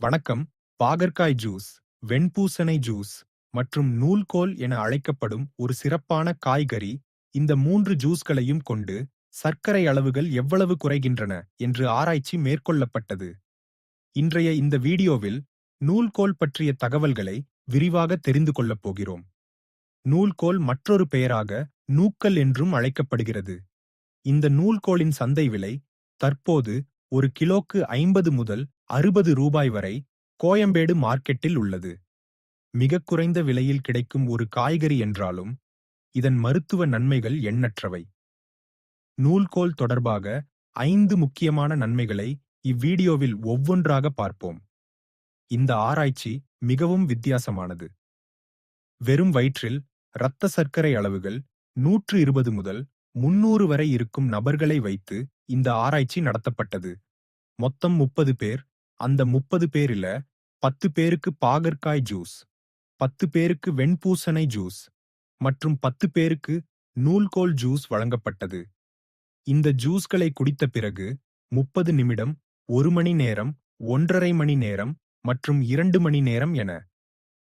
வணக்கம். பாகற்காய் juice வெண்பூசணை juice மற்றும் நூல்கோல் என அழைக்கப்படும் ஒரு சிறப்பான காய்கறி இந்த மூன்று ஜூஸ்களையும் கொண்டு சர்க்கரை அளவுகள் எவ்வளவு குறைகின்றன என்று ஆராய்ச்சி மேற்கொள்ளப்பட்டது. இன்றைய இந்த வீடியோவில் நூல்கோல் பற்றிய தகவல்களை விரிவாக தெரிந்து கொள்ளப் போகிறோம். நூல்கோல் மற்றொரு பெயராக நூக்கல் என்றும் அழைக்கப்படுகிறது. இந்த நூல்கோலின் சந்தை விலை தற்போது ஒரு கிலோக்கு ஐம்பது முதல் அறுபது ரூபாய் வரை கோயம்பேடு மார்க்கெட்டில் உள்ளது. மிகக் குறைந்த விலையில் கிடைக்கும் ஒரு காய்கறி என்றாலும் இதன் மருத்துவ நன்மைகள் எண்ணற்றவை. நூல்கோல் தொடர்பாக ஐந்து முக்கியமான நன்மைகளை இவ்வீடியோவில் ஒவ்வொன்றாக பார்ப்போம். இந்த ஆராய்ச்சி மிகவும் வித்தியாசமானது. வெறும் வயிற்றில் இரத்த சர்க்கரை அளவுகள் நூற்று இருபது முதல் முன்னூறு வரை இருக்கும் நபர்களை வைத்து இந்த ஆராய்ச்சி நடத்தப்பட்டது. மொத்தம் முப்பது பேர். அந்த முப்பது பேரில பத்து பேருக்கு பாகற்காய் ஜூஸ் பத்து பேருக்கு வெண்பூசணை ஜூஸ் மற்றும் பத்து பேருக்கு நூல்கோல் ஜூஸ் வழங்கப்பட்டது. இந்த ஜூஸ்களை குடித்த பிறகு முப்பது நிமிடம் ஒரு மணி நேரம் ஒன்றரை மணி நேரம் மற்றும் இரண்டு மணி நேரம் என.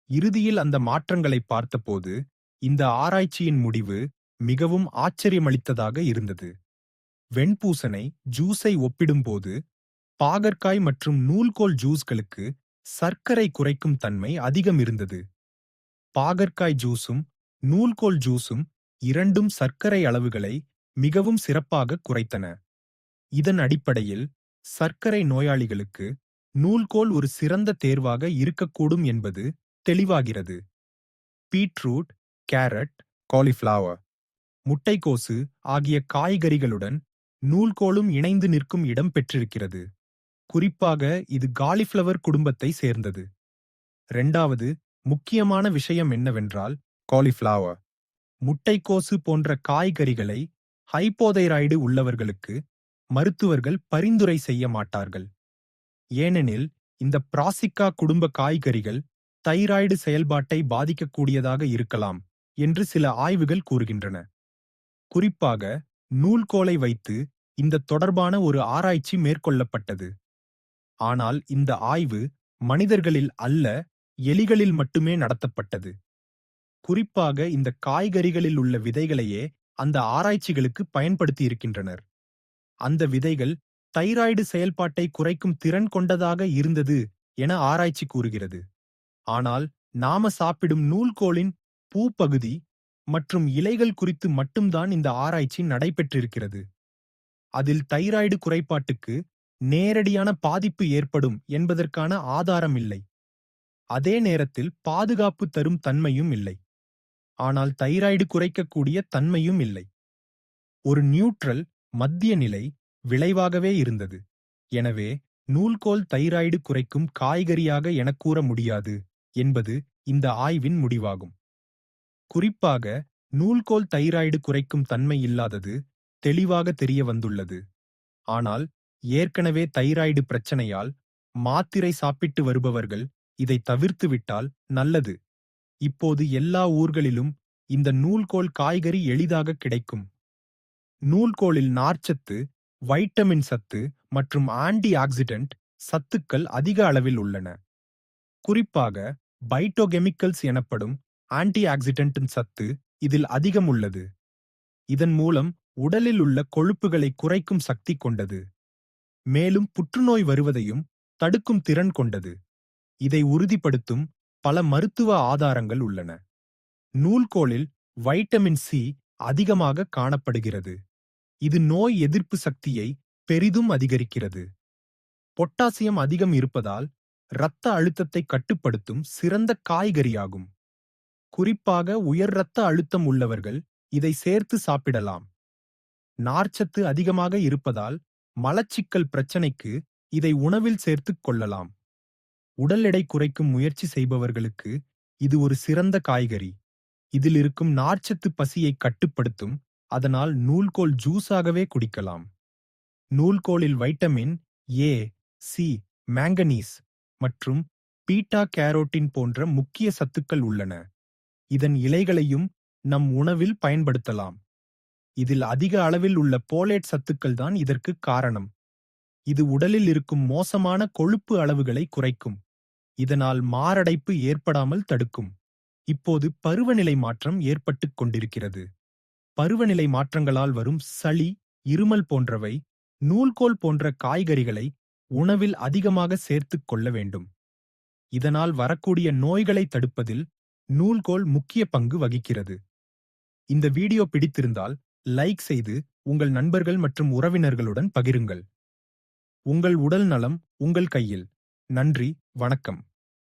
இறுதியில் அந்த மாற்றங்களை பார்த்தபோது இந்த ஆராய்ச்சியின் முடிவு மிகவும் ஆச்சரியமளித்ததாக இருந்தது. வெண்பூசணை ஜூஸை ஒப்பிடும்போது பாகற்காய் மற்றும் நூல்கோல் ஜூஸ்களுக்கு சர்க்கரை குறைக்கும் தன்மை அதிகம் இருந்தது. பாகற்காய் ஜூஸும் நூல்கோல் ஜூஸும் இரண்டும் சர்க்கரை அளவுகளை மிகவும் சிறப்பாக குறைத்தன. இதன் அடிப்படையில் சர்க்கரை நோயாளிகளுக்கு நூல்கோல் ஒரு சிறந்த தேர்வாக இருக்கக்கூடும் என்பது தெளிவாகிறது. Beetroot carrot cauliflower. முட்டைக்கோசு ஆகிய காய்கறிகளுடன் நூல்கோலும் இணைந்து நிற்கும் இடம் பெற்றிருக்கிறது. குறிப்பாக இது காலிஃப்ளவர் குடும்பத்தை சேர்ந்தது. இரண்டாவது முக்கியமான விஷயம் என்னவென்றால் காலிஃப்ளவர். முட்டைக்கோசு போன்ற காய்கறிகளை ஹைப்போதைராய்டு உள்ளவர்களுக்கு மருத்துவர்கள் பரிந்துரை செய்ய மாட்டார்கள். ஏனெனில் இந்த பிராசிக்கா குடும்ப காய்கறிகள் தைராய்டு செயல்பாட்டை பாதிக்கக்கூடியதாக இருக்கலாம் என்று சில ஆய்வுகள் கூறுகின்றன. குறிப்பாக நூல்கோலை வைத்து இந்த தொடர்பான ஒரு ஆராய்ச்சி மேற்கொள்ளப்பட்டது. ஆனால் இந்த ஆய்வு மனிதர்களில் அல்ல எலிகளில் மட்டுமே நடத்தப்பட்டது. குறிப்பாக இந்த காய்கறிகளில் உள்ள விதைகளையே அந்த ஆராய்ச்சிகளுக்கு பயன்படுத்தி இருக்கின்றனர் அந்த விதைகள் தைராய்டு செயல்பாட்டை குறைக்கும் திறன் கொண்டதாக இருந்தது என ஆராய்ச்சி கூறுகிறது. ஆனால் நாம சாப்பிடும் நூல்கோலின் பூப்பகுதி மற்றும் இலைகள் குறித்து மட்டும்தான் இந்த ஆராய்ச்சி நடைபெற்றிருக்கிறது. அதில் தைராய்டு குறைபாட்டுக்கு நேரடியான பாதிப்பு ஏற்படும் என்பதற்கான ஆதாரம் இல்லை. அதே நேரத்தில் பாதுகாப்பு தரும் தன்மையும் இல்லை. ஆனால் தைராய்டு குறைக்கக்கூடிய தன்மையும் இல்லை. ஒரு நியூட்ரல் மத்திய நிலை விளைவாகவே இருந்தது. எனவே நூல்கோல் தைராய்டு குறைக்கும் காய்கறியாக எனக் கூற முடியாது என்பது இந்த ஆய்வின் முடிவாகும். குறிப்பாக நூல்கோல் தைராய்டு குறைக்கும் தன்மை இல்லாதது தெளிவாக தெரிய வந்துள்ளது. ஆனால் ஏற்கனவே தைராய்டு பிரச்சனையால் மாத்திரை சாப்பிட்டு வருபவர்கள் இதை தவிர்த்துவிட்டால் நல்லது. இப்போது எல்லா ஊர்களிலும் இந்த நூல்கோல் காய்கறி எளிதாக கிடைக்கும். நூல்கோலில் நார்ச்சத்து வைட்டமின் சத்து மற்றும் ஆன்டி ஆக்சிடென்ட் சத்துக்கள் அதிக அளவில் உள்ளன. குறிப்பாக பைட்டோகெமிக்கல்ஸ் எனப்படும் ஆன்டி ஆக்சிடென்டின் சத்து இதில் அதிகம் உள்ளது. இதன் மூலம் உடலில் உள்ள கொழுப்புகளை குறைக்கும் சக்தி கொண்டது. மேலும் புற்றுநோய் வருவதையும் தடுக்கும் திறன் கொண்டது. இதை உறுதிப்படுத்தும் பல மருத்துவ ஆதாரங்கள் உள்ளன. நூல்கோளில் வைட்டமின் சி அதிகமாக காணப்படுகிறது. இது நோய் எதிர்ப்பு சக்தியை பெரிதும் அதிகரிக்கிறது. பொட்டாசியம் அதிகம் இருப்பதால் இரத்த அழுத்தத்தை கட்டுப்படுத்தும் சிறந்த காய்கறியாகும். குறிப்பாக உயர் இரத்த அழுத்தம் உள்ளவர்கள் இதை சேர்த்து சாப்பிடலாம். நார்ச்சத்து அதிகமாக இருப்பதால் மலச்சிக்கல் பிரச்சனைக்கு இதை உணவில் சேர்த்துக் கொள்ளலாம். உடல் எடை குறைக்கும் முயற்சி செய்பவர்களுக்கு இது ஒரு சிறந்த காய்கறி. இதில் இருக்கும் நார்ச்சத்து பசியை கட்டுப்படுத்தும் அதனால் நூல்கோல் ஜூஸாகவே குடிக்கலாம். நூல்கோலில் வைட்டமின் ஏ சி மேங்கனீஸ் மற்றும் பீட்டா கேரோட்டின் போன்ற முக்கிய சத்துக்கள் உள்ளன. இதன் இலைகளையும் நம் உணவில் பயன்படுத்தலாம். இதில் அதிக அளவில் உள்ள போலேட் சத்துக்கள் தான் இதற்கு காரணம். இது உடலில் இருக்கும் மோசமான கொழுப்பு அளவுகளை குறைக்கும். இதனால் மாரடைப்பு ஏற்படாமல் தடுக்கும். இப்போது பருவநிலை மாற்றம் ஏற்பட்டுக் கொண்டிருக்கிறது. பருவநிலை மாற்றங்களால் வரும் சளி இருமல் போன்றவை நூல்கோல் போன்ற காய்கறிகளை உணவில் அதிகமாக சேர்த்துக் கொள்ள வேண்டும். இதனால் வரக்கூடிய நோய்களை தடுப்பதில் நூல்கோல் முக்கிய பங்கு வகிக்கிறது. இந்த வீடியோ பிடித்திருந்தால் லைக் செய்து உங்கள் நண்பர்கள் மற்றும் உறவினர்களுடன் பகிருங்கள். உங்கள் உடல் நலம் உங்கள் கையில். நன்றி வணக்கம்.